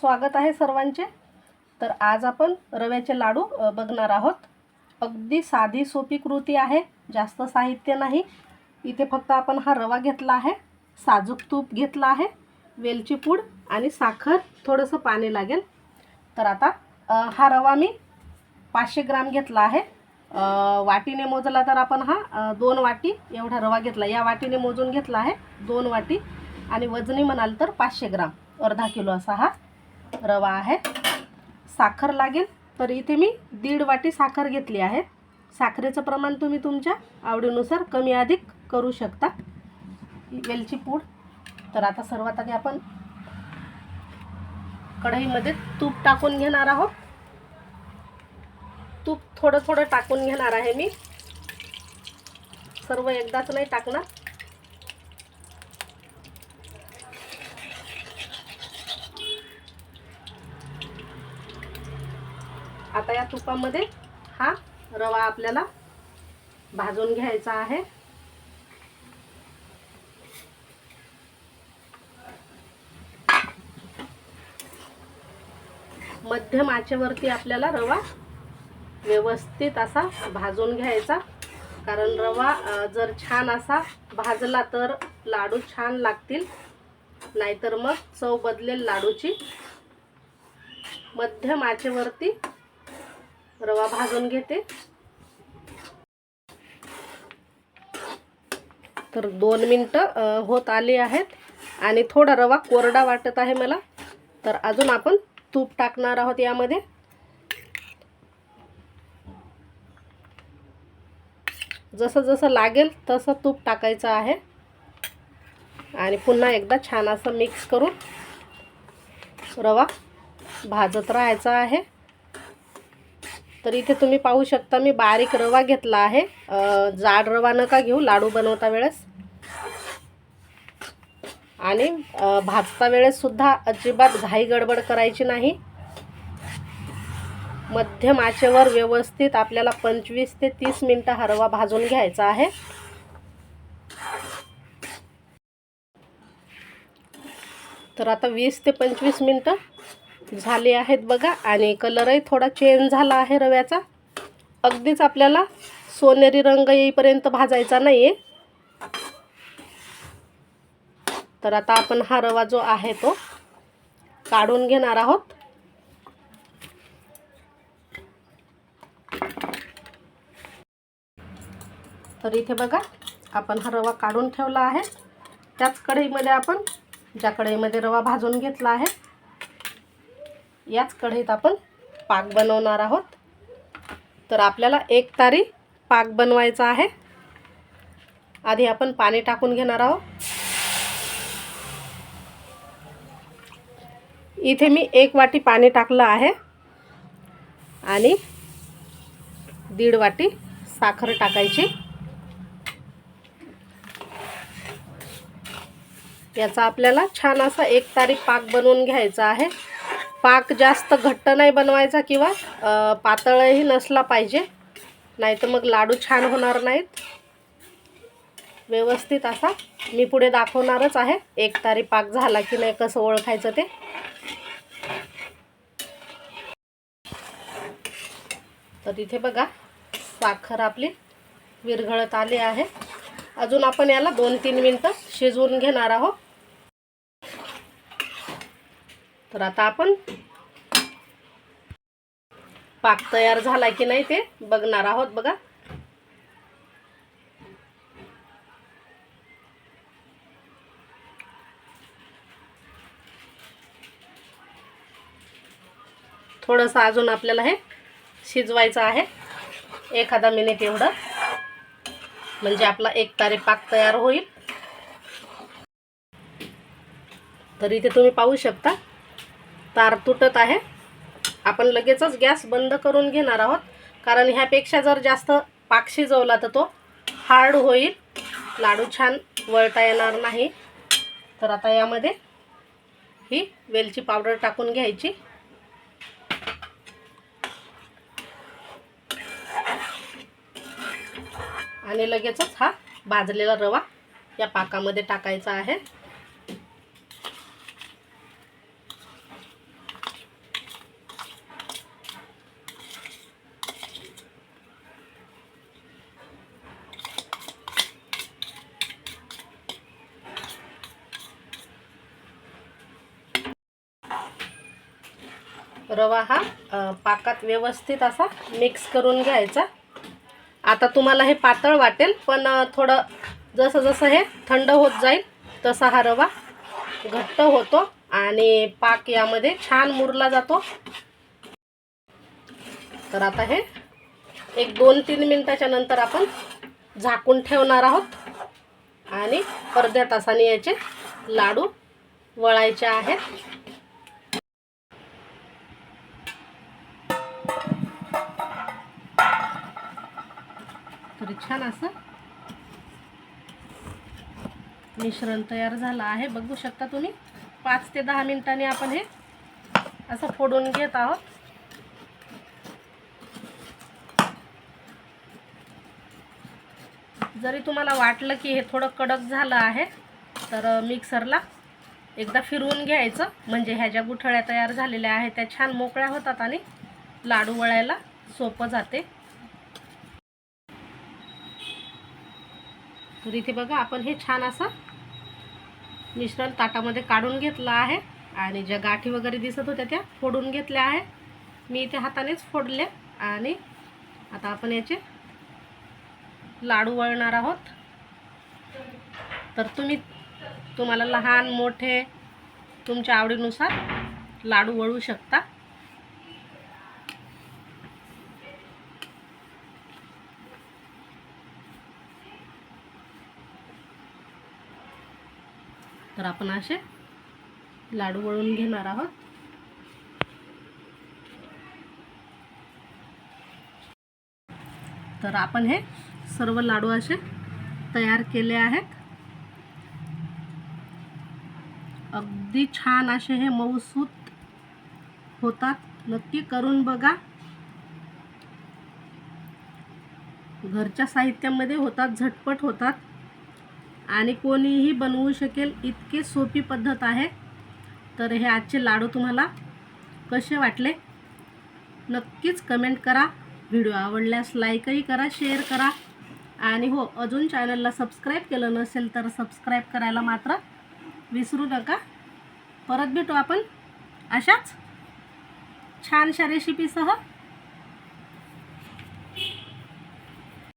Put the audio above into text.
स्वागत आहे सर्वांचे. तर आज आपण रव्याचे लाडू बघणार आहोत. अगदी साधी सोपी कृती आहे. जास्त साहित्य नाही. इथे फक्त आपण हा रवा घेतला आहे. साजूक तूप घेतला आहे. वेलची पूड आणि साखर थोडंसं पाणी लागेल. तर आता हा रवा मी पाचशे ग्राम घेतला आहे. वाटीने मोजला तर आपण हा दोन वाटी एवढा रवा घेतला. या वाटीने मोजून घेतला आहे दोन वाटी. आणि वजनी म्हणाल तर पाचशे ग्राम. अर्धा किलो असा हा. रवा आहे. साखर लागेल तर इथे मी दीड वाटी साखर घेतली आहे. साखरेचं प्रमाण तुम्ही तुमच्या आवडीनुसार कमी अधिक करू शकता. वेलची पूड. तर आता सर्वात आधी आपण कढईमध्ये तूप टाकून घेणार आहोत. तूप थोडं थोडं टाकून घेणार आहे मी. सर्व एकदाच नाही टाकणार. आता या तुपामध्ये हा रवा आपल्याला भाजून घ्यायचा आहे. मध्यम आचेवरती आपल्याला रवा व्यवस्थित असा भाजून घ्यायचा. कारण रवा जर छान असा भाजला तर लाडू छान लागतील. नाहीतर मग चव बदलेल लाडूची. मध्यम आचेवरती रवा भाजून घेते. तर दोन मिनटं होत आली आहेत. आणि थोडा रवा कोरडा वाटत आहे मला. तर अजून आपण तूप टाकणार आहोत यामध्ये. जसं जसं लागेल तसं तूप टाकायचं आहे. आणि पुन्हा एकदा छान असं मिक्स करून रवा भाजत राहायचा आहे. तर इथे तुम्ही पाहू शकता मी बारीक रवा घेतला आहे. जाड रवा नका घेऊ लाडू बनवता वेळेस. आणि भाजता वेळेस सुद्धा अजिबात घाई गडबड करायची नाही. मध्यम आचेवर व्यवस्थित आपल्याला पंचवीस ते तीस मिनटं हा रवा भाजून घ्यायचा आहे. तर आता वीस ते पंचवीस मिनटं झाले आहेत बघा आणि कलरही थोडा चेंज झाला आहे रव्याचा. अगदीच आपल्याला सोनेरी रंग येईपर्यंत भाजायचा नाही आहे तर आता आपण हा रवा जो आहे तो काढून घेणार आहोत. तर इथे बघा आपण हा रवा काढून ठेवला आहे. त्याच कढईमध्ये आपण ज्या कढईमध्ये रवा भाजून घेतला आहे याच कढईत आपण पाक बनवणार आहोत. तर आपल्याला एक तारी पाक बनवायचा आहे. आधी आपण पाणी टाकून घेणार आहोत. इथे मी एक वाटी पाणी टाकलं आहे. आणि दीड वाटी साखर टाकायची. याचा आपल्याला छान असा एक तारी पाक बनवून घ्यायचा आहे. पाक जास्त घट्ट नाही बनवायचा किंवा पातळही नसला पाहिजे. नाही तर मग लाडू छान होणार नाहीत. व्यवस्थित असा मी पुढे दाखवणारच आहे. एक तारी पाक झाला की नाही कसं ओळखायचं ते. तर इथे बघा साखर आपली विरघळत आली आहे. अजून आपण याला दोन तीन मिनटं शिजवून घेणार आहोत. तर आता आपण पाक तयार झाला की नाही ते बघणार आहोत बघा. थोडंसं अजून आपल्याला हे शिजवायचं आहे. एखादा मिनिट एवढं. म्हणजे आपला एक तारे पाक तयार होईल. तर इथे तुम्ही पाहू शकता. तार तुटत आहे. आपण लगेचच गॅस बंद करून घेणार आहोत. कारण ह्यापेक्षा जर जास्त पाक शिजवला तर तो हार्ड होईल. लाडू छान वळता येणार नाही. तर आता यामध्ये ही वेलची पावडर टाकून घ्यायची. आणि लगेचच हा भाजलेला रवा या पाकामध्ये टाकायचा आहे. रवा हा पाकात व्यवस्थित असा मिक्स करून घ्यायचा. आता तुम्हाला हे पातळ वाटेल पण थोडं जसं जसं हे थंड होत जाईल तसा हा रवा घट्ट होतो आणि पाक यामध्ये छान मुरला जातो. तर आता हे एक दोन तीन मिनटाच्या नंतर आपण झाकून ठेवणार आहोत. आणि अर्ध्या तासाने याचे लाडू वळायचे आहेत. छान असं मिश्रण तयार झालं आहे. बघू शकता तुम्ही पाच ते दहा मिनिटांनी आपण हे असं फोडून घेत आहोत. जरी तुम्हाला वाटलं की हे थोडं कडक झालं आहे तर मिक्सरला एकदा फिरवून घ्यायचं. म्हणजे ह्या ज्या गुठळ्या तयार झालेल्या आहेत त्या छान मोकळ्या होतात आणि लाडू वळायला सोपं जाते. तर इथे बघा आपण हे छान असं मिश्रण ताटामध्ये काढून घेतलं आहे आणि ज्या गाठी वगैरे दिसत होत्या त्या फोडून घेतल्या आहे. मी इथे हातानेच फोडले आणि आता आपण याचे लाडू वळणार आहोत. तर तुम्ही तुम्हाला लहान मोठे तुमच्या आवडीनुसार लाडू वळू शकता. तर आपण असे लाडू वळून घेणार आहोत. तर आपण हे सर्व लाडू असे तयार केले आहेत. अगदी छान असे हे मऊसूत होतात. नक्की करून बघा. घरच्या साहित्यामध्ये होतात झटपट होतात. आणि कोणीही बनवू शकेल इतकी सोपी पद्धत आहे. तर हे आजचे लाडू तुम्हाला कसे वाटले? नक्कीच कमेंट करा. व्हिडिओ आवडल्यास लाईकही करा शेअर करा. आणि हो अजून चॅनलला सबस्क्राईब केलं नसेल तर सबस्क्राईब करायला मात्र विसरू नका. परत भेटू आपण अशाच छानशा रेसिपीसह